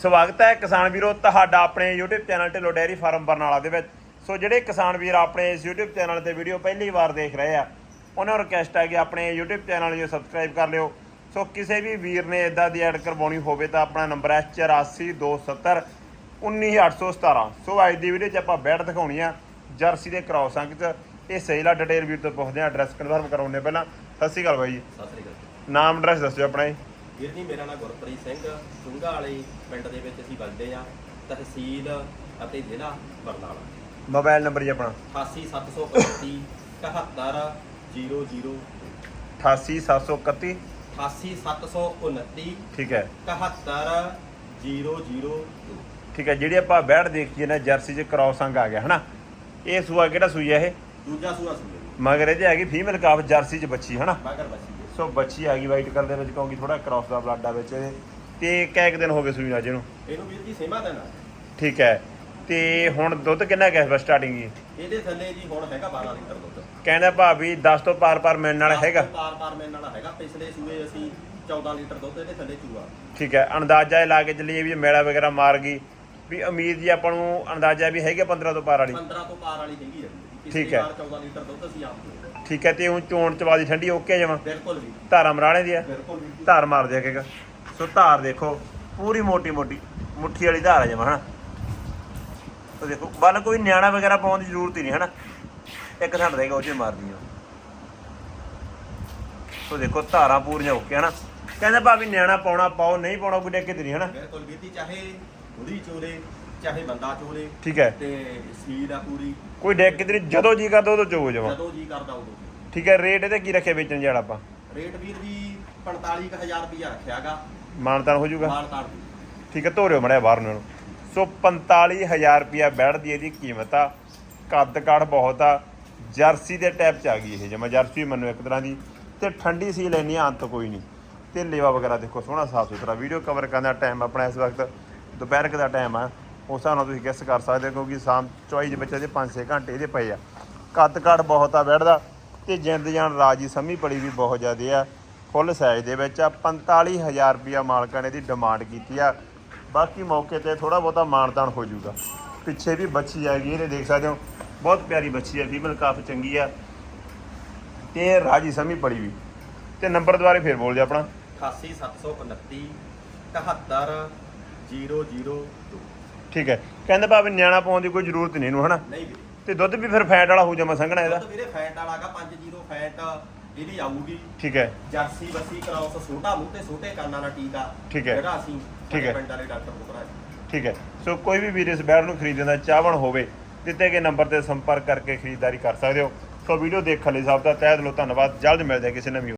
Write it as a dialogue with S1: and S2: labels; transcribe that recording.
S1: ਸਵਾਗਤ ਹੈ ਕਿਸਾਨ ਵੀਰੋ ਤੁਹਾਡਾ ਆਪਣੇ YouTube channel Dhillon dairy farm Barnala ਦੇ ਵਿੱਚ। ਸੋ ਜਿਹੜੇ ਕਿਸਾਨ ਵੀਰ ਆਪਣੇ ਇਸ YouTube ਚੈਨਲ ਤੇ ਵੀਡੀਓ ਪਹਿਲੀ ਵਾਰ ਦੇਖ ਰਹੇ ਆ ਉਹਨਾਂ ਨੂੰ ਰਿਕਵੈਸਟ ਹੈ ਕਿ ਆਪਣੇ YouTube ਚੈਨਲ ਨੂੰ ਸਬਸਕ੍ਰਾਈਬ ਕਰ ਲਿਓ। ਸੋ ਕਿਸੇ ਵੀ ਵੀਰ ਨੇ ਇਦਾਂ ਦੀ ਐਡ ਕਰਵਾਉਣੀ ਹੋਵੇ ਤਾਂ ਆਪਣਾ ਨੰਬਰ ਹੈ 8427 19817 ਸੋ ਅੱਜ ਦੀ ਵੀਡੀਓ 'ਚ ਆਪਾਂ ਬੈਡ ਦਿਖਾਉਣੀ ਆ ਜਰਸੀ ਦੇ ਕ੍ਰਾਸ ਅੰਕ 'ਚ। ਇਹ ਸਹੀ ਲਾ ਡਿਟੇਲ ਵੀਰ ਤੋਂ ਪੁੱਛਦੇ ਆ ਐਡਰੈਸ ਕਨਫਰਮ ਕਰਾਉਣੇ ਪਹਿਲਾਂ। ਸਤਿ ਸ਼੍ਰੀ ਅਕਾਲ ਬਾਈ ਜੀ।
S2: ਸਤਿ ਸ੍ਰੀ ਅਕਾਲ।
S1: ਨਾਮ ਐਡਰੈਸ ਦੱਸਿਓ ਆਪਣਾ ਜੀ।
S2: ਵੀਰ ਜੀ ਮੇਰਾ ਨਾਮ ਗੁਰਪ੍ਰੀਤ ਸਿੰਘ ਚੁੰਗਾ ਵਾਲੇ ਪਿੰਡ ਦੇ ਵਿੱਚ ਅਸੀਂ ਵੱਜਦੇ ਆ ਤਹਿਸੀਲ ਅਤੇ ਜ਼ਿਲ੍ਹਾ ਬਰਨਾਲਾ।
S1: ਮੋਬਾਈਲ ਨੰਬਰ ਜੀ ਆਪਣਾ।
S2: 88731 71002
S1: 88731
S2: 88729
S1: ਠੀਕ ਹੈ।
S2: 71002
S1: ਠੀਕ ਹੈ ਜਿਹੜੀ ਆਪਾਂ ਬੈੜ ਦੇਖੀਏ ਨਾ ਜਰਸੀ 'ਚ ਕ੍ਰਾਸ ਅੰਗ ਆ ਗਿਆ ਹਨਾ? ਇਹ ਸੂਆ ਕਿਹੜਾ ਸੂਈ ਹੈ ਇਹ?
S2: ਦੂਜਾ ਸੂਆ ਸੂਆ
S1: ਮਗਰ ਇਹਦੇ ਹੈਗੀ ਫੀਮੇਲ ਕਾਫ ਜਰਸੀ 'ਚ ਬੱਚੀ ਹਨਾ?
S2: ਮਗਰ ਬੱਚੀ।
S1: ਸੋ ਬੱਚੀ ਆ ਗਈ ਵਾਈਟ ਕਲਰ ਦੇ ਵਿੱਚ ਕਹੂੰਗੀ ਥੋੜਾ ਕ੍ਰਾਸ ਦਾ ਬਲੱਡ ਆ ਵਿੱਚ। ਇਹਦੇ ਤੇ ਕੈ ਕੁ ਦਿਨ ਹੋ ਗਏ ਸੂਈ ਨਾਲ ਜਿਹਨੂੰ
S2: ਇਹਨੂੰ ਵੀਰ ਜੀ ਸੇਮਾ ਦੇਣਾ।
S1: ਠੀਕ ਹੈ। ਤੇ ਹੁਣ ਦੁੱਧ ਕਿੰਨਾ ਬਸ ਸਟਾਰਟਿੰਗ ਜੀ?
S2: ਇਹਦੇ ਥੱਲੇ ਜੀ ਹੁਣ ਹੈਗਾ 12 ਲੀਟਰ ਦੁੱਧ।
S1: ਕਹਿੰਦਾ ਭਾਬੀ 10 ਤੋਂ ਪਾਰ ਪਾਰ ਮਿਲਣ ਵਾਲਾ ਹੈਗਾ।
S2: ਪਾਰ ਪਾਰ ਮੈਨ ਵਾਲਾ ਹੈਗਾ। ਪਿਛਲੇ ਸੂਏ ਅਸੀਂ 14 ਲੀਟਰ ਦੁੱਧ ਇਹਦੇ ਥੱਲੇ ਚੂਆ
S1: ਠੀਕ ਹੈ। ਅੰਦਾਜ਼ਾ ਇਹ ਲਾ ਕੇ ਚੱਲੀਏ ਵੀ ਮੇਲਾ ਵਗੈਰਾ ਮਾਰ ਗਈ। ਵੀ ਉਮੀਦ ਜੀ ਆਪਾਂ ਨੂੰ ਅੰਦਾਜ਼ਾ ਵੀ ਹੈਗਾ 15 ਤੋਂ ਪਾਰ ਵਾਲੀ।
S2: 15 ਤੋਂ ਪਾਰ ਵਾਲੀ ਹੈਗੀ ਜੀ।
S1: ਠੀਕ ਹੈ।
S2: ਵਾਰ 14 ਲੀਟਰ ਦੁੱਧ ਅਸੀਂ ਆਪ ਪੀਂਦੇ।
S1: ਠੀਕ ਹੈ ਤੇ ਹੁਣ ਚੋਣ ਚਵਾਦੀ ਠੰਡੀ ਓਕੇ ਜਮਾ?
S2: ਬਿਲਕੁਲ ਵੀ
S1: ਧਾਰਾ ਮਰਾਣੇ ਦੀ ਆ?
S2: ਬਿਲਕੁਲ ਵੀ
S1: ਧਾਰ ਮਾਰ ਦਿਆ ਕੇਗਾ ਸੋ ਧਾਰ ਦੇਖੋ ਪੂਰੀ ਮੋਟੀ ਮੋਟੀ ਮੁੱਠੀ ਵਾਲੀ ਧਾਰ ਆ ਜਮਾ ਹਨਾ? ਤੋ ਦੇਖੋ ਬਲ ਕੋਈ ਨਿਆਣਾ ਵਗੈਰਾ ਪਾਉਣ ਦੀ ਜ਼ਰੂਰਤ ਹੀ ਨਹੀਂ ਹਨਾ? ਇੱਕ ਥਾਂ ਰਹੇਗਾ ਉਹ 'ਚ ਮਾਰਦੀ ਆ ਤੋ ਦੇਖੋ ਧਾਰਾਂ ਪੂਰੀਆਂ ਓਕੇ ਹਨਾ? ਕਹਿੰਦੇ ਭਾਵੇਂ ਨਿਆਣਾ ਪਾਉਣਾ ਪਾਓ ਨਹੀਂ ਪਾਉਣਾ ਕੋਈ ਡੱਕੇ ਤੇ ਨਹੀਂ ਹਨਾ?
S2: ਬਿਲਕੁਲ ਜੀ ਚਾਹੇ ਬੁੜੀ ਚੋਲੇ ਚਾਹੇ ਬੰਦਾ ਚੋਲੇ
S1: ਠੀਕ ਹੈ।
S2: ਤੇ ਸੀਲ ਆ ਪੂਰੀ।
S1: ਕੋਈ ਡੱਕੇ ਤੇ ਨਹੀਂ ਜਦੋਂ ਜੀ ਕਰਦਾ ਉਦੋਂ ਚੋਗ ਜਮਾ।
S2: ਜਦੋਂ ਜੀ ਕਰਦਾ ਉਦੋਂ।
S1: ਠੀਕ ਹੈ ਰੇਟ ਇਹਦੇ ਕੀ ਰੱਖਿਆ ਵੇਚਣ ਜਾਣਾ ਆਪਾਂ?
S2: ਰੇਟ ਵੀਰ ਜੀ 45000 ਰੁਪਇਆ ਰੱਖਿਆਗਾ
S1: ਮਾਨਤਾਨ ਹੋ ਜਾਊਗਾ।
S2: ਮਾਲ ਦੀ
S1: ਠੀਕ ਹੈ ਧੋਰਿਓ ਮੜਿਆ ਬਾਹਰ ਨੂੰ ਇਹਨੂੰ। ਸੋ 45000 ਰੁਪਿਆ ਬੈਠਦੀ ਇਹਦੀ ਕੀਮਤ ਆ। ਕੱਦ ਕਾੜ ਬਹੁਤ ਆ। ਜਰਸੀ ਦੇ ਟਾਈਪ ਚ ਆ ਗਈ ਇਹ ਜਿਵੇਂ ਜਰਸੀ ਮੰਨੋ ਇੱਕ ਤਰ੍ਹਾਂ ਦੀ। ਤੇ ਠੰਡੀ ਸੀ ਲੈਣੀ ਆ ਅੰਤ ਕੋਈ ਨਹੀਂ। ਤੇ ਲੇਵਾ ਵਗੈਰਾ ਦੇਖੋ ਸੋਹਣਾ ਸਾਫ਼ ਸੁਥਰਾ। ਵੀਡੀਓ ਕਵਰ ਕਰਨ ਦਾ ਟਾਈਮ ਆਪਣਾ ਇਸ ਵਕਤ। ਦੁਪਹਿਰ ਕੁ ਦਾ ਟਾਈਮ ਆ। ਉਸ ਹਿਸਾਬ ਨਾਲ ਤੁਸੀਂ ਗੈਸ ਕਰ ਸਕਦੇ ਹੋ ਕਿਉਂਕਿ ਸ਼ਾਮ ਚੌਈ ਦੇ ਵਿੱਚ ਇਹਦੇ 5-6 ਘੰਟੇ ਇਹਦੇ ਪਏ ਆ। ਕੱਦ ਕਾੜ ਬਹੁਤ ਆ ਬੈਠਦਾ ਤੇ ਜਿੰਦ ਜਾਨ ਰਾਜੀ ਸਮੀ ਪੜੀ ਵੀ ਬਹੁਤ ਜ਼ਿਆਦੇ ਆ। ਫੁੱਲ ਸਾਈਜ਼ ਦੇ ਵਿੱਚ ਆ 45000 ਰੁਪਿਆ ਮਾਲਕਾਂ ਨੇ ਇਹਦੀ ਡਿਮਾਂਡ ਕੀਤੀ ਆ। ਬਾਕੀ ਮੌਕੇ ਤੇ ਥੋੜਾ ਬਹੁਤਾ ਮਾਨਤਾਨ ਹੋ ਜਾਊਗਾ। ਪਿੱਛੇ ਵੀ ਬੱਚੀ ਆਏਗੀ ਇਹਦੇ ਦੇਖ ਸਕਦੇ ਹੋ, ਬਹੁਤ ਪਿਆਰੀ ਬੱਚੀ ਹੈ ਫੀਮੇਲ ਕਾਫ ਚੰਗੀ ਆ। ਤੇ ਰਾਜੀ ਸਮੀ ਪੜੀ ਵੀ। ਤੇ ਨੰਬਰ ਦੁਬਾਰੇ ਫੇਰ ਬੋਲ ਜਾ ਆਪਣਾ।
S2: 88729 71002
S1: ਠੀਕ ਹੈ। ਕਹਿੰਦੇ ਭਾਵੇਂ ਨਿਆਣਾ ਪਾਉਣ ਦੀ ਕੋਈ ਜ਼ਰੂਰਤ ਨਹੀਂ ਇਹਨੂੰ ਹਨਾ?
S2: ਨਹੀਂ ਵੀਰੇ।
S1: ਤੇ ਦੁੱਧ ਵੀ ਫਿਰ ਫੈਟ ਵਾਲਾ ਹੋ ਜਾਵਾਂ ਸੰਘਣਾ ਇਹਦਾ।
S2: ਦੁੱਧ ਵੀਰੇ ਫੈਟ ਵਾਲਾਗਾ 50 ਫੈਟ ਇਹਦੀ ਆਊਗੀ।
S1: ਠੀਕ ਹੈ।
S2: ਜਰਸੀ ਬੱਸੀ ਕਰਾਉਸ ਛੋਟਾ ਮੂੰਹ ਤੇ ਛੋਟੇ ਕੰਨਾਂ ਦਾ ਟੀਕਾ
S1: ਠੀਕ ਹੈ।
S2: ਜਿਹੜਾ ਅਸੀਂ
S1: ਠੀਕ ਹੈ।
S2: ਪਿੰਡ ਵਾਲੇ ਡਾਕਟਰ ਤੋਂ ਕਰਾਇਆ।
S1: ਠੀਕ ਹੈ। ਸੋ ਕੋਈ ਵੀ ਵੀਰ ਇਸ ਬੈਡ ਨੂੰ ਖਰੀਦਣ ਦਾ ਚਾਹਵਣ ਹੋਵੇ ਦਿੱਤੇ ਗਏ ਨੰਬਰ ਤੇ ਸੰਪਰਕ ਕਰਕੇ ਖਰੀਦਦਾਰੀ ਕਰ ਸਕਦੇ ਹੋ। ਸੋ ਵੀਡੀਓ ਦੇਖਣ ਲਈ ਸਭ ਦਾ ਤਹਿ ਦਿਲੋਂ ਧੰਨਵਾਦ। ਜਲਦ ਮਿਲਦੇ ਹਾਂ ਕਿਸੇ ਨਵੀਂ